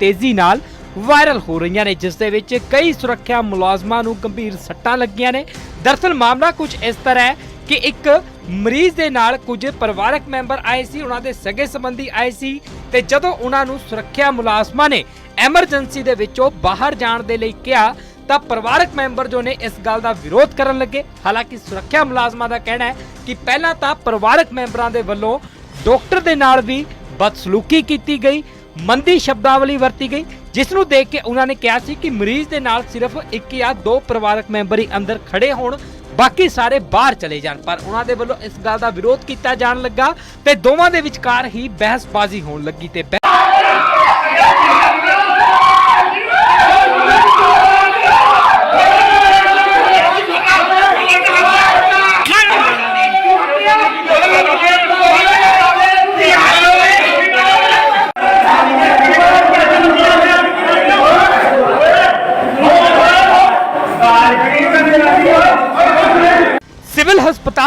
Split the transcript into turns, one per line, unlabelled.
ਤੇਜ਼ੀ ਨਾਲ ਵਾਇਰਲ ਹੋ ਰਹੀਆਂ ਨੇ, ਜਿਸ ਦੇ ਵਿੱਚ ਕਈ ਸੁਰੱਖਿਆ ਮੁਲਾਜ਼ਮਾਂ ਨੂੰ ਗੰਭੀਰ ਸੱਟਾਂ ਲੱਗੀਆਂ ਨੇ। ਦਰਅਸਲ ਮਾਮਲਾ ਕੁਝ ਇਸ ਤਰ੍ਹਾਂ ਹੈ ਕਿ ਇੱਕ ਮਰੀਜ਼ ਦੇ ਨਾਲ ਕੁਝ ਪਰਿਵਾਰਕ ਮੈਂਬਰ ਆਏ ਸੀ, ਉਹਨਾਂ ਦੇ ਸਗੇ ਸੰਬੰਧੀ ਆਏ ਸੀ ਤੇ ਜਦੋਂ ਉਹਨਾਂ ਨੂੰ ਸੁਰੱਖਿਆ ਮੁਲਾਜ਼ਮਾਂ ਨੇ ਐਮਰਜੈਂਸੀ ਦੇ ਵਿੱਚੋਂ ਬਾਹਰ ਜਾਣ ਦੇ ਲਈ ਕਿਹਾ, ਤਾਂ ਪਰਿਵਾਰਕ ਮੈਂਬਰ ਜੋ ਨੇ ਇਸ ਗੱਲ ਦਾ ਵਿਰੋਧ ਕਰਨ ਲੱਗੇ। ਹਾਲਾਂਕਿ ਸੁਰੱਖਿਆ ਮੁਲਾਜ਼ਮਾਂ ਦਾ ਕਹਿਣਾ ਹੈ ਕਿ ਪਹਿਲਾਂ ਤਾਂ ਪਰਿਵਾਰਕ ਮੈਂਬਰਾਂ ਦੇ ਵੱਲੋਂ ਡਾਕਟਰ ਦੇ ਨਾਲ ਵੀ ਬਦਸਲੂਕੀ ਕੀਤੀ ਗਈ। ਮੰਦੀ ਸ਼ਬਦਾਵਲੀ ਵਰਤੀ ਗਈ ਜਿਸ ਨੂੰ ਦੇਖ ਕੇ ਉਹਨਾਂ ਨੇ ਕਿਹਾ ਸੀ ਕਿ ਮਰੀਜ਼ ਦੇ ਨਾਲ ਸਿਰਫ ਇੱਕ ਜਾਂ ਦੋ ਪਰਿਵਾਰਕ ਮੈਂਬਰ ਹੀ ਅੰਦਰ ਖੜੇ ਹੋਣ, ਬਾਕੀ ਸਾਰੇ ਬਾਹਰ ਚਲੇ ਜਾਣ। ਪਰ ਉਹਨਾਂ ਦੇ ਵੱਲੋਂ ਇਸ ਗੱਲ ਦਾ ਵਿਰੋਧ ਕੀਤਾ ਜਾਣ ਲੱਗਾ ਤੇ ਦੋਵਾਂ ਦੇ ਵਿਚਕਾਰ ਹੀ ਬਹਿਸਬਾਜ਼ੀ ਹੋਣ ਲੱਗੀ ਤੇ ਹਸਪਤਾਲ